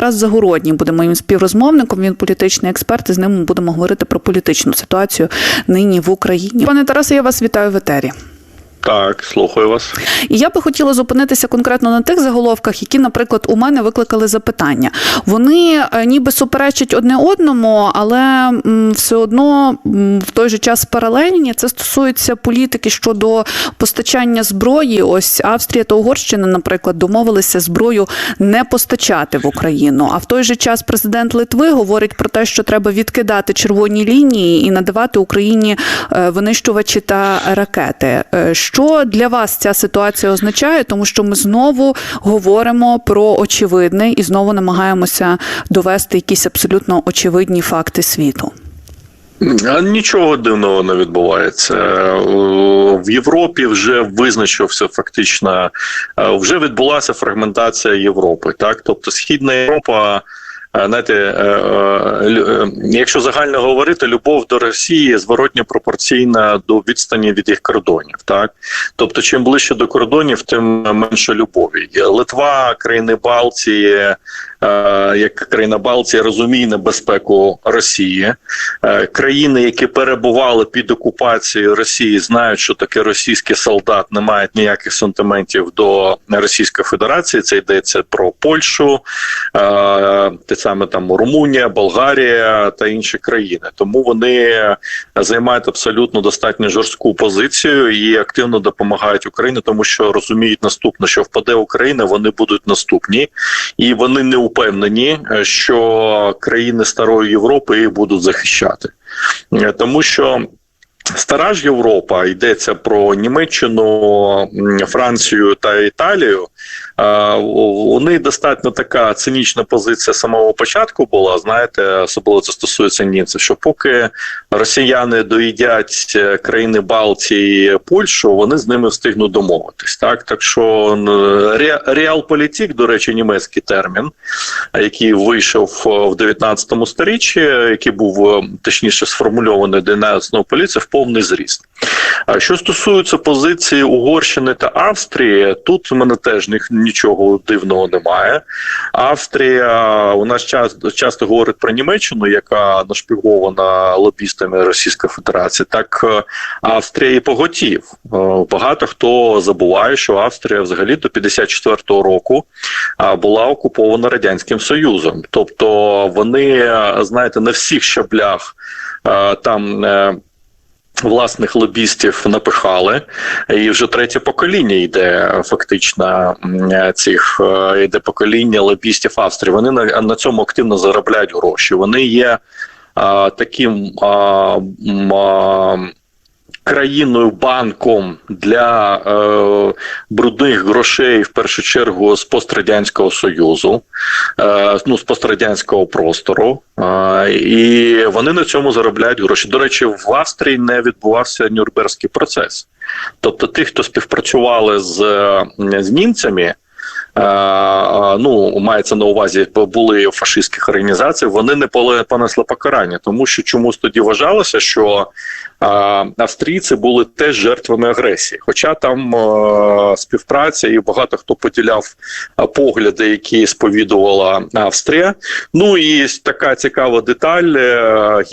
Тарас Загородній буде моїм співрозмовником. Він політичний експерт. І з ним будемо говорити про політичну ситуацію нині в Україні. Пане Тарасе, я вас вітаю в етері. Так, слухаю вас. І я би хотіла зупинитися конкретно на тих заголовках, які, наприклад, у мене викликали запитання. Вони е, ніби суперечать одне одному, але все одно в той же час паралельні. Це стосується політики щодо постачання зброї. Ось Австрія та Угорщина, наприклад, домовилися зброю не постачати в Україну. А в той же час президент Литви говорить про те, що треба відкидати червоні лінії і надавати Україні е, винищувачі та ракети. Що для вас ця ситуація означає? Тому що ми знову говоримо про очевидне і знову намагаємося довести якісь абсолютно очевидні факти світу. Нічого дивного не відбувається в Європі. Вже визначився фактично, е, вже відбулася фрагментація Європи. Так, тобто Східна Європа. Е, Знаєте, е, е, якщо загально говорити, любов до Росії зворотньо пропорційна до відстані від їх кордонів. Так, тобто, чим ближче до кордонів, тим менше любові. Литва, країни Балтії, як країна Балтії розуміє небезпеку Росії. Е, Країни, які перебували під окупацією Росії, знають, що таке російський солдат, не мають ніяких сантиментів до Російської Федерації. Це йдеться про Польщу, е, те саме там Румунія, Болгарія та інші країни. Тому вони займають абсолютно достатньо жорстку позицію і активно допомагають Україні, тому що розуміють наступне, що впаде Україна, вони будуть наступні, і вони не упевнені, е, що країни старої Європи їх будуть захищати, Е, тому що. Стара ж Європа йдеться про Німеччину, Францію та Італію. У них достатньо така цинічна позиція самого початку була. Знаєте, особливо це стосується німців, що поки росіяни доїдять е, країни Балтії, Польщу, вони з ними встигнуть домовитись. Так, так що ре- реалполітік, до речі, німецький термін, який вийшов е, в 19 сторіччі, який був е, точніше сформульований 19 поліції в повний зріст. Що стосується позиції Угорщини та Австрії, тут у мене теж нічого дивного немає. Австрія у нас часто, часто говорить про Німеччину, яка нашпігована лобістами Російської Федерації. Так е, Австрія і поготів. Е, Багато хто забуває, що Австрія взагалі до 54-го року була окупована радянським союзом. Тобто вони е, знаєте на всіх щаблях там. Власних лобістів напихали, і вже третє покоління йде фактично цих е, йде покоління лобістів Австрії. Вони на, на цьому активно заробляють гроші. Вони є а, таким а, а, країною банком для е, брудних грошей в першу чергу з пострадянського союзу, е, ну з пострадянського простору. Е, і вони на цьому заробляють гроші. До речі, в Австрії не відбувався Нюрнберзький процес. Тобто, ті, хто співпрацювали з, е, з німцями. Е, е, Ну, мається на увазі, були фашистських організацій, вони не понесли покарання, тому що чомусь тоді вважалося, що е, австрійці були теж жертвами агресії. Хоча там співпраця і багато хто поділяв погляди, які сповідувала Австрія. Ну і така цікава деталь: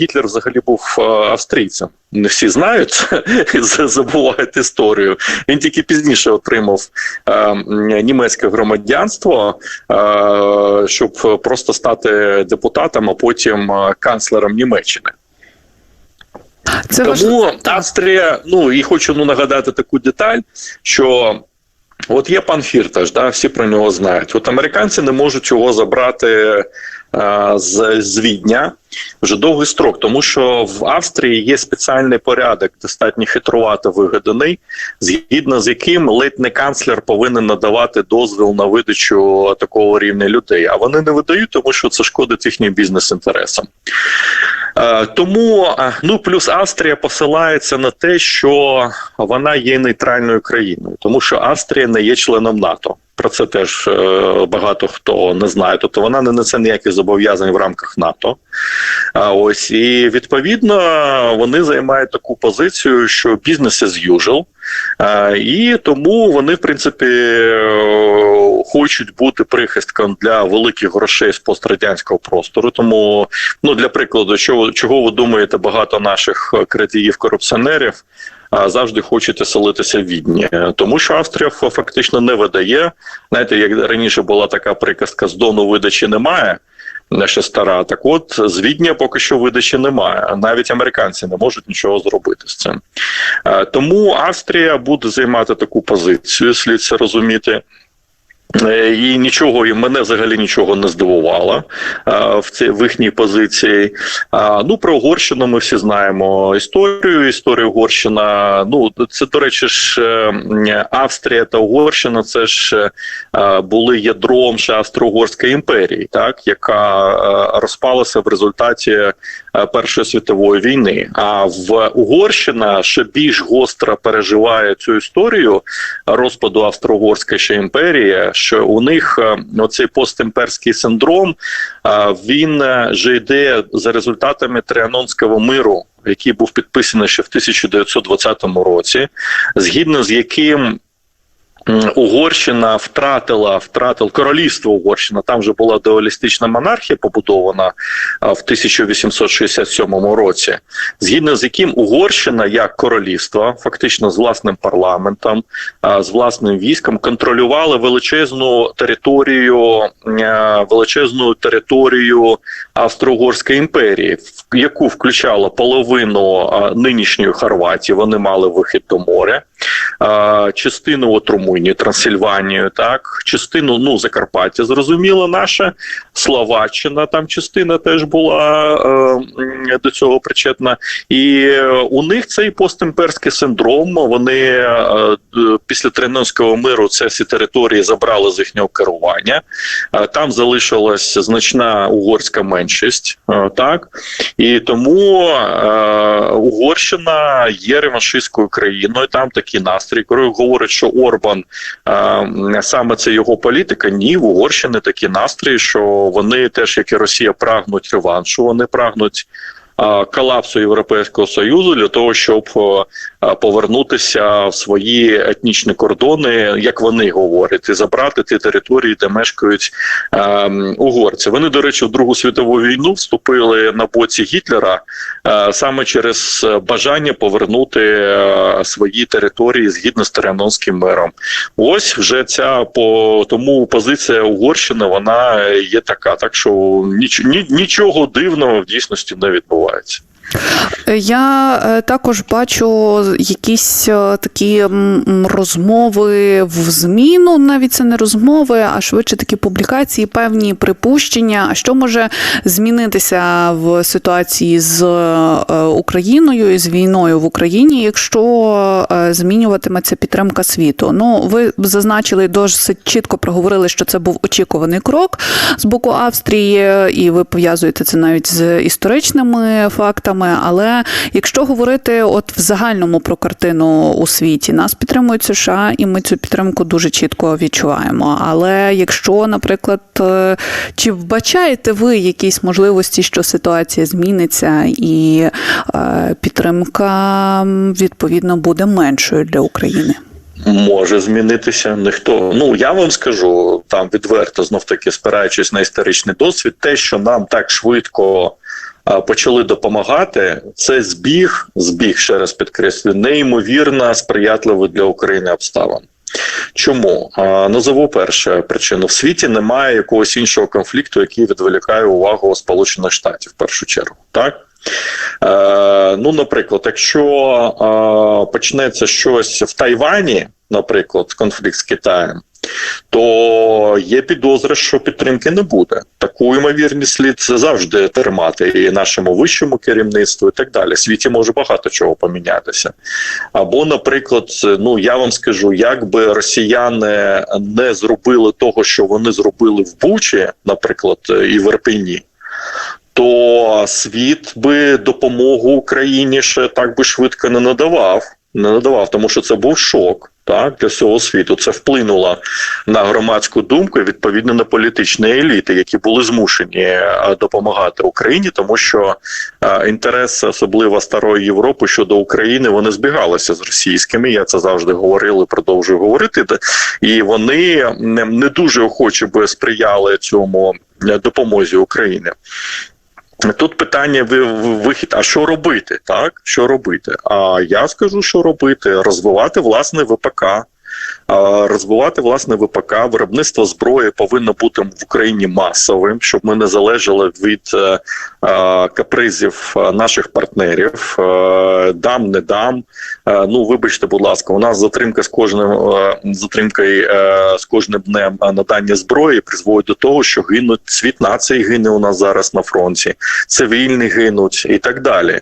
Гітлер взагалі був австрійцем. Не всі знають, забувають історію. Він тільки пізніше отримав німецьке громадянство, е, щоб просто стати депутатом, а потім е, канцлером Німеччини. Це Тому важливо. Австрія, ну і хочу ну, нагадати таку деталь, що от є пан Фірташ, да, всі про нього знають. От американці не можуть його забрати е, з, з Відня вже довгий строк, тому що в Австрії є спеціальний порядок, достатньо хитрувато вигаданий, згідно з яким ледь не канцлер повинен надавати дозвіл на видачу такого рівня людей. А вони не видають, тому що це шкодить їхнім бізнес-інтересам. Е, Тому е, ну плюс Австрія посилається на те, що вона є нейтральною країною, тому що Австрія не є членом НАТО. Про це теж е, багато хто не знає. Тобто вона не несе ніяких зобов'язань в рамках НАТО. А ось і відповідно вони займають таку позицію, що бізнес as usual. Е, І тому вони, в принципі, е, хочуть бути прихистком для великих грошей з пострадянського простору. Тому, ну для прикладу, що чого ви думаєте, багато наших крадіїв корупціонерів завжди хочуть оселитися в Відні, тому що Австрія фактично не видає. Знаєте, як раніше була така приказка з дону видачі немає. Ще стара, так от з поки що видачі немає. Навіть американці не можуть нічого зробити з цим. Е, Тому Австрія буде займати таку позицію, слід це розуміти. Е, І нічого, і мене взагалі нічого не здивувало е, в цій в їхній позиції. А, ну про Угорщину ми всі знаємо історію. Історія Угорщина. Ну це до речі, ж е, Австрія та Угорщина. Це ж е, були ядром ще Австро-Угорської імперії, так яка е, розпалася в результаті е, Першої світової війни. А в Угорщина ще більш гостро переживає цю історію розпаду Австро-Угорської ще імперії, що у них е, оцей постімперський синдром е, він е, же йде за результатами Тріанонського миру, який був підписаний ще в 1920 році, згідно з яким. Угорщина втратила втратила королівство Угорщина. Там вже була дуалістична монархія побудована в 1867 році, згідно з яким Угорщина як королівство, фактично з власним парламентом, з власним військом, контролювали величезну територію, е, величезну територію Австро-Угорської імперії, в яку включала половину нинішньої Хорватії. Вони мали вихід до моря. Частину от Румунії, Трансильванію, так частину ну Закарпаття, зрозуміло, наша Словаччина. Там частина теж була е, до цього причетна, і е, у них цей постімперський синдром. Вони е, після Тринонського миру це всі території забрали з їхнього керування. Е, Там залишилась значна угорська меншість, е, так і тому е, Угорщина є реваншистською країною. Там такі настрій, коли говорить, що Орбан е, саме це його політика. Ні, в Угорщині такі настрої, що вони теж, як і Росія, прагнуть реваншу. Вони прагнуть. Колапсу Європейського союзу для того, щоб е, е, повернутися в свої етнічні кордони, як вони говорять, і забрати ті території, де мешкають е, угорці. Вони, до речі, в Другу світову війну вступили на боці Гітлера саме через бажання повернути свої території згідно з Тріанонським миром. Ось вже ця по тому позиція Угорщини вона є така. Так що ніч, ні, нічого дивного в дійсності не відбувається. awards. Я е, також бачу якісь е, такі розмови в ЗМІ, ну навіть це не розмови, а швидше такі публікації, певні припущення. А що може змінитися в ситуації з е, Україною і з війною в Україні, якщо змінюватиметься підтримка світу? Ну, ви зазначили досить чітко проговорили, що це був очікуваний крок з боку Австрії, і ви пов'язуєте це навіть з історичними фактами. Але якщо говорити от в загальному про картину у світі, нас підтримують США, і ми цю підтримку дуже чітко відчуваємо. Але якщо, наприклад, е, чи вбачаєте ви якісь можливості, що ситуація зміниться, і е, підтримка відповідно буде меншою для України? Може змінитися ніхто. Ну я вам скажу там відверто, знов таки спираючись на історичний досвід, те, що нам так швидко почали допомагати, це збіг, збіг ще раз підкреслю, неймовірно сприятливий для України обставин. Чому А, назову перше причину в світі немає якогось іншого конфлікту, який відволікає увагу Сполучених Штатів в першу чергу, так. Е, ну, наприклад, якщо е, почнеться щось в Тайвані, наприклад, конфлікт з Китаєм, то є підозра, що підтримки не буде. Таку ймовірність слід завжди тримати і нашому вищому керівництву, і так далі. В світі може багато чого помінятися. Або, наприклад, ну я вам скажу, як би росіяни не зробили того, що вони зробили в Бучі, наприклад, і в Ірпені, то світ би допомогу Україні ще так би швидко не надавав. Не надавав, тому що це був шок. Так, для всього світу це вплинуло на громадську думку і відповідно на політичні еліти, які були змушені е, допомагати Україні, тому що е, інтереси, особливо старої Європи щодо України, вони збігалися з російськими. Я це завжди говорив і продовжую говорити. І вони не, не дуже охоче би сприяли цьому е, допомозі України. Тут питання ви- вихід, а що робити? Так, що робити? А я скажу, що робити: розвивати власне ВПК. Розвивати власне ВПК, виробництво зброї повинно бути в Україні масовим, щоб ми не залежали від е, е, капризів е, наших партнерів. Дам, не дам. Ну, вибачте, будь ласка, у нас затримка з кожним затримкою з кожним днем надання зброї призводить до того, що гинуть світ нації гине у нас зараз на фронті, цивільні гинуть і так далі.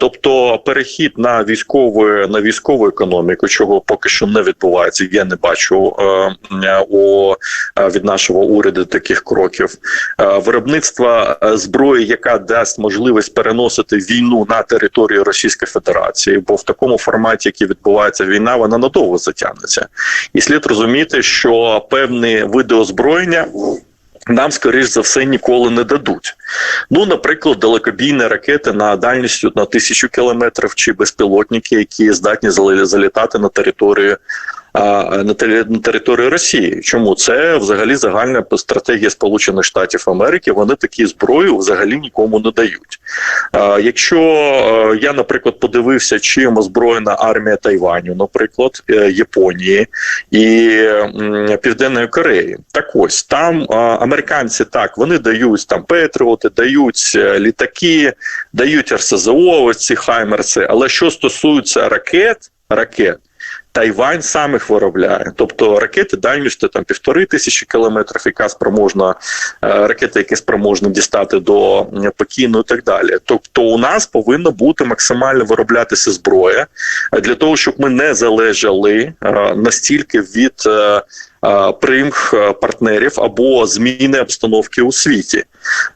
Тобто, перехід на військову на військову економіку, чого поки що не відбувається, я не бачу е, е, у е, від нашого уряду таких кроків. Виробництво е, зброї, яка дасть можливість переносити війну на територію Російської Федерації, бо в такому форматі, який відбувається війна, вона надовго затягнеться. І слід розуміти, що певні види озброєння. Нам, скоріш за все, ніколи не дадуть. Ну, наприклад, далекобійні ракети на дальністю на тисячу кілометрів чи безпілотники, які здатні залітати на територію на, територію Росії. Чому це взагалі загальна стратегія Сполучених Штатів Америки? Вони такі зброю взагалі нікому не дають. Якщо е, я, наприклад, подивився, чим озброєна армія Тайваню, наприклад, е, Японії і Південної Кореї, так ось там американці так вони дають там Петріоти, дають е, літаки, дають РСЗО, ці Хаймерси. Але що стосується ракет, ракет. Тайвань сам їх виробляє, тобто ракети дальністю там півтори тисячі кілометрів, яка спроможна е, ракети, які спроможні дістати до Пекіну і так далі. Тобто, у нас повинна бути максимально вироблятися зброя е, для того, щоб ми не залежали е, настільки від е, примх е, партнерів або зміни обстановки у світі.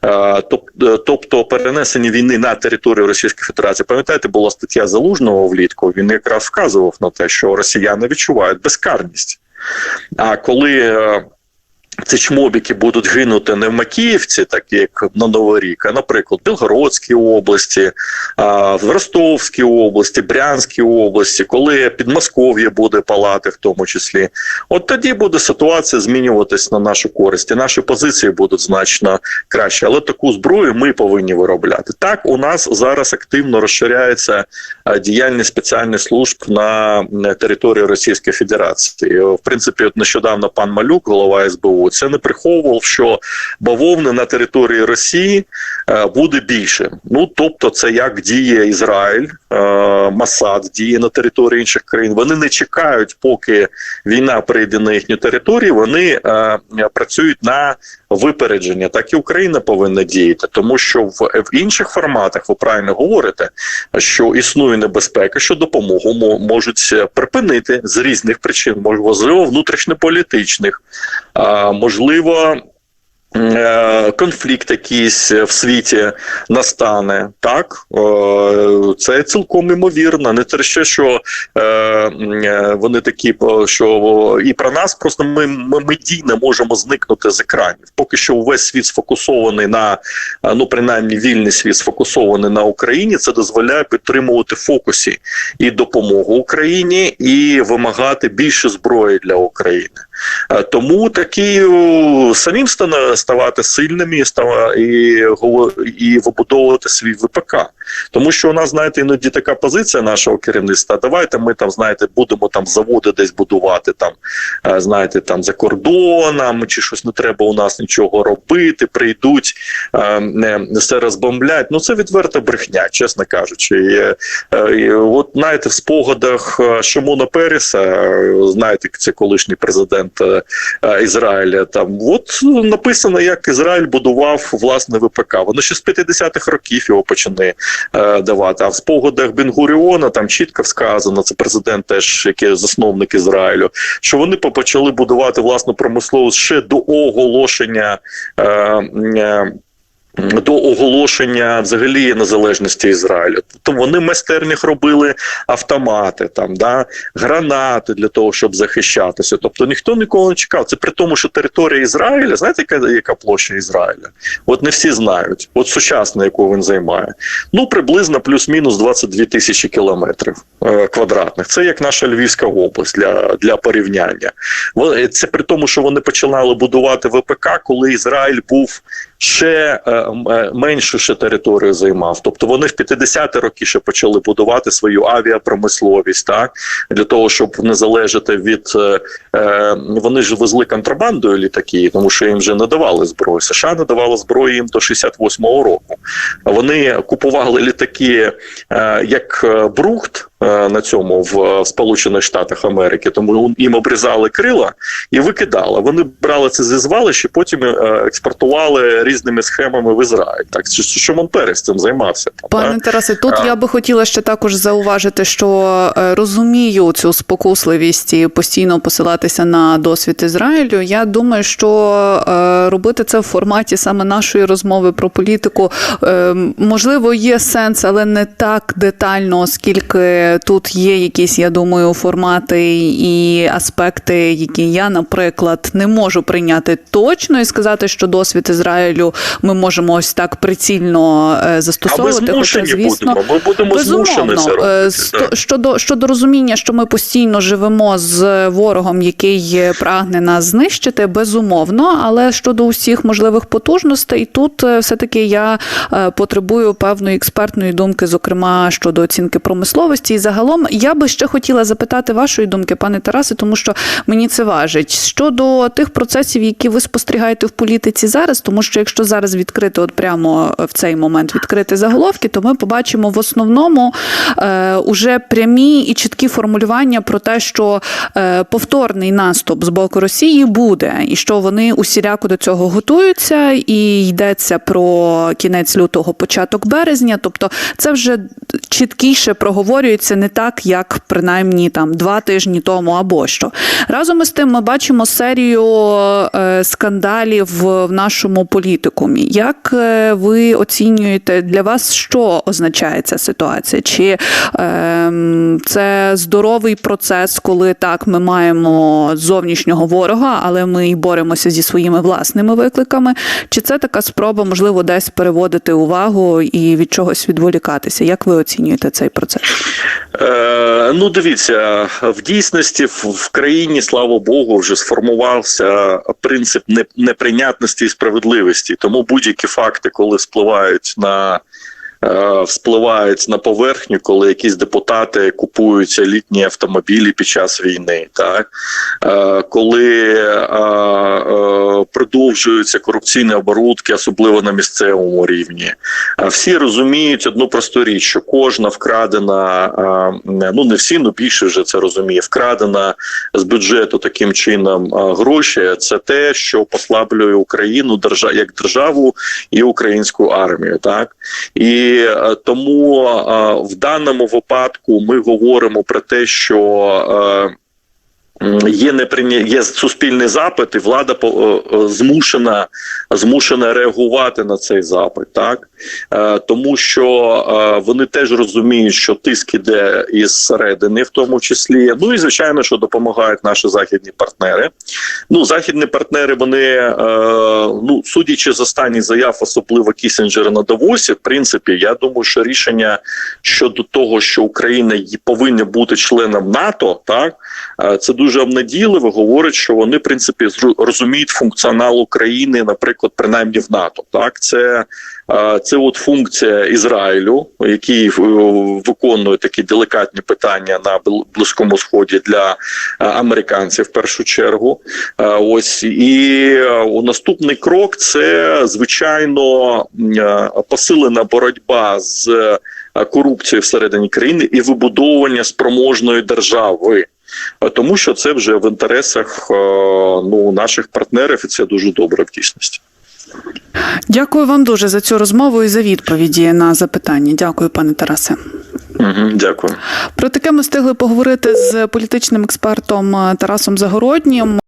Е, тоб- Тобто перенесення війни на територію Російської Федерації. Пам'ятаєте, була стаття Залужного влітку. Він якраз вказував на те, що росіяни відчувають безкарність. А коли ці чмобіки будуть гинути не в Макіївці, так як на Новий рік, а наприклад, в Білгородській області, в Ростовській області, Брянській області, коли Підмосков'я буде палати, в тому числі, от тоді буде ситуація змінюватись на нашу користь, і наші позиції будуть значно краще. Але таку зброю ми повинні виробляти. Так, у нас зараз активно розширяється діяльність спеціальних служб на території Російської Федерації. В принципі, от нещодавно пан Малюк, голова СБУ, це не приховував, що бавовни на території Росії е, буде більше. Ну тобто, це як діє Ізраїль, е, Масад діє на території інших країн. Вони не чекають, поки війна прийде на їхню територію. Вони е, працюють на випередження. Так і Україна повинна діяти, тому що в, в інших форматах ви правильно говорите, що існує небезпека, що допомогу можуть припинити з різних причин, можливо, внутрішньополітичних, можливо. Е, Конфлікт якийсь в світі настане, так Е, це цілком імовірно. Не те, що, що е, е, вони такі, що і про нас просто ми, ми медійно можемо зникнути з екранів. Поки що увесь світ сфокусований на е, ну принаймні вільний світ сфокусований на Україні. Це дозволяє підтримувати фокусі і допомогу Україні, і вимагати більше зброї для України. Е, Тому такі о, самим ставати сильними і і вибудовувати свій ВПК. Тому що у нас, знаєте, іноді така позиція нашого керівництва. Давайте ми там, знаєте, будемо там заводи десь будувати, там е, знаєте, там за кордоном, чи щось не треба у нас нічого робити. Прийдуть, е, все розбомблять. Ну це відверта брехня, чесно кажучи. І, е, от знаєте, в спогадах е, Шимона Переса, е, знаєте, це колишній президент е, е, Ізраїля. Там от написано, як Ізраїль будував власне ВПК. Воно ще з 50-х років його почали е, давати. А в спогадах Бенгуріона там чітко сказано, це президент, теж який засновник Ізраїлю, що вони почали будувати власну промисловість ще до оголошення. Е, е, до оголошення взагалі незалежності Ізраїлю. Тобто вони в майстернях робили автомати, там да гранати для того, щоб захищатися. Тобто ніхто ніколи не чекав. Це при тому, що територія Ізраїля, знаєте, яка, яка площа Ізраїля? От не всі знають. От сучасна, яку він займає. Ну приблизно плюс-мінус 22 тисячі кілометрів е, квадратних. Це як наша Львівська область для, для порівняння. Це при тому, що вони починали будувати ВПК, коли Ізраїль був ще е, е, меншу ще територію займав. Тобто вони в 50-ті роки ще почали будувати свою авіапромисловість, так для того, щоб не залежати від е, вони ж везли контрабандою літаки, тому що їм вже не давали зброю. США не давала зброї їм до 68-го року. Вони купували літаки як брухт. Е, На цьому в е, Сполучених Штатах Америки, тому їм обрізали крила і викидали. Вони брали це зі звалища, потім е, експортували різними схемами в Ізраїль. Так що Шимон Перес цим займався. Пане? Тарасе, тут А. я би хотіла ще також зауважити, що розумію цю спокусливість і постійно посилатися на досвід Ізраїлю. Я думаю, що робити це в форматі саме нашої розмови про політику можливо є сенс, але не так детально, оскільки тут є якісь, я думаю, формати і аспекти, які я, наприклад, не можу прийняти точно і сказати, що досвід Ізраїлю ми можемо ось так прицільно е, А ми застосовувати. Хоча, звісно, будемо. Ми будемо це Безумовно, робити. Е, щодо щодо розуміння, що ми постійно живемо з ворогом, який прагне нас знищити, безумовно. Але щодо усіх можливих потужностей, тут е, все таки я потребую певної експертної думки, зокрема щодо оцінки промисловості. Загалом я би ще хотіла запитати вашої думки, пане Тарасе, тому що мені це важить щодо тих процесів, які ви спостерігаєте в політиці зараз, тому що якщо зараз відкрити, от прямо в цей момент відкрити заголовки, то ми побачимо в основному е, уже прямі і чіткі формулювання про те, що е, повторний наступ з боку Росії буде, і що вони усіляко до цього готуються, і йдеться про кінець лютого, початок березня. Тобто, це вже чіткіше проговорюється не так, як принаймні там два тижні тому або що. Разом із тим, ми бачимо серію е, скандалів в нашому політикумі. Як е, ви оцінюєте для вас, що означає ця ситуація? Чи е, це здоровий процес, коли так ми маємо зовнішнього ворога, але ми й боремося зі своїми власними викликами? Чи це така спроба, можливо, десь переводити увагу і від чогось відволікатися? Як ви оцінюєте цей процес? Е, ну, дивіться, в дійсності в, країні, слава Богу, вже сформувався принцип неприйнятності і справедливості. Тому будь-які факти, коли спливають на Вспливають на поверхню, коли якісь депутати купують літні автомобілі під час війни, так е, коли е, е, продовжуються корупційні оборудки, особливо на місцевому рівні. Всі розуміють одну просту річ, що кожна вкрадена, е, ну не всі, ну більше вже це розуміє, вкрадена з бюджету таким чином е, гроші. Це те, що послаблює Україну держа як державу і українську армію. Так і е, тому е, в даному випадку ми говоримо про те, що. е, Є неприйня... є суспільний запит, і влада змушена змушена реагувати на цей запит, так тому що е, вони теж розуміють, що тиск іде із середини, в тому числі. Ну і звичайно, що допомагають наші західні партнери. Ну, західні партнери, вони е, ну судячи з останніх заяв, особливо Кісінджера на Давосі, в принципі, я думаю, що рішення щодо того, що Україна повинна бути членом НАТО, так е, це дуже обнадійливо. Говорить, що вони в принципі розуміють функціонал України, наприклад, принаймні в НАТО. Так, це е, це от функція Ізраїлю, який е, виконує такі делікатні питання на Бл- Близькому Сході для е, американців в першу чергу. Е, Ось і наступний крок це звичайно посилена боротьба з корупцією всередині країни і вибудовування спроможної держави. Тому що це вже в інтересах ну наших партнерів, і це дуже добре в дійсності. Дякую вам дуже за цю розмову і за відповіді на запитання. Дякую, пане Тарасе. Угу, дякую. Про таке ми встигли поговорити з політичним експертом Тарасом Загороднім.